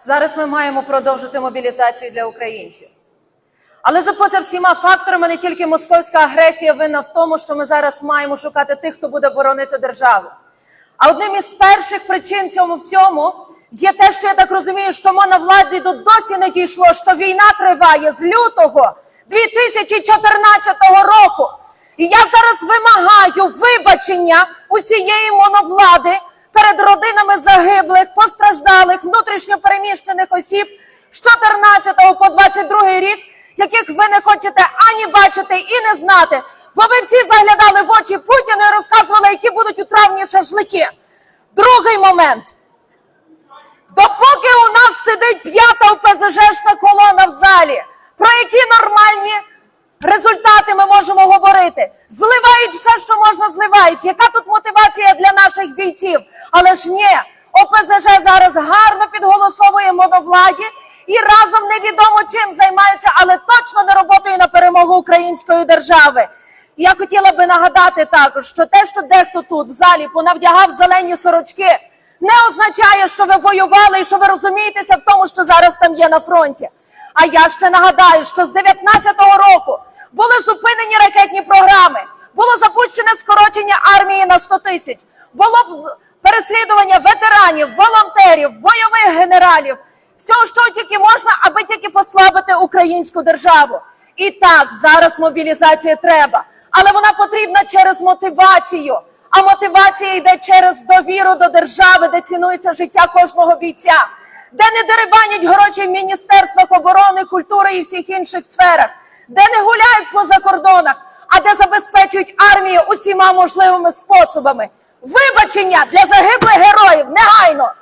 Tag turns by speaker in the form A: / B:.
A: Зараз ми маємо продовжити мобілізацію для українців. Але за поза всіма факторами не тільки московська агресія винна в тому, що ми зараз маємо шукати тих, хто буде боронити державу. А одним із перших причин цьому всьому є те, що я так розумію, що моновладі до досі не дійшло, що війна триває з лютого 2014 року. І я зараз вимагаю вибачення усієї моновлади загиблих, постраждалих, внутрішньо переміщених осіб з 14 по 22 рік, яких ви не хочете ані бачити і не знати, бо ви всі заглядали в очі Путіну і розказували, які будуть у травні шашлики. Другий момент. Допоки у нас сидить п'ята ОПЗЖшна колона в залі, про які нормальні результати ми можемо говорити? Зливають все, що можна зливають. Яка тут мотивація для наших бійців? Але ж ні, ОПЗЖ зараз гарно підголосовує моновладі і разом невідомо чим займаються, але точно не роботою на перемогу української держави. Я хотіла би нагадати також, що те, що дехто тут в залі понавдягав зелені сорочки, не означає, що ви воювали і що ви розумієтеся в тому, що зараз там є на фронті. А я ще нагадаю, що з 19-го року були зупинені ракетні програми, було запущене скорочення армії на 100 тисяч, було переслідування ветеранів, волонтерів, бойових генералів, всього, що тільки можна, аби тільки послабити українську державу. І так, зараз мобілізація треба, але вона потрібна через мотивацію. А мотивація йде через довіру до держави, де цінується життя кожного бійця, де не дерибанять гроші в міністерствах оборони, культури і всіх інших сферах, де не гуляють по закордонах, а де забезпечують армію усіма можливими способами. Вибачення для загиблих героїв негайно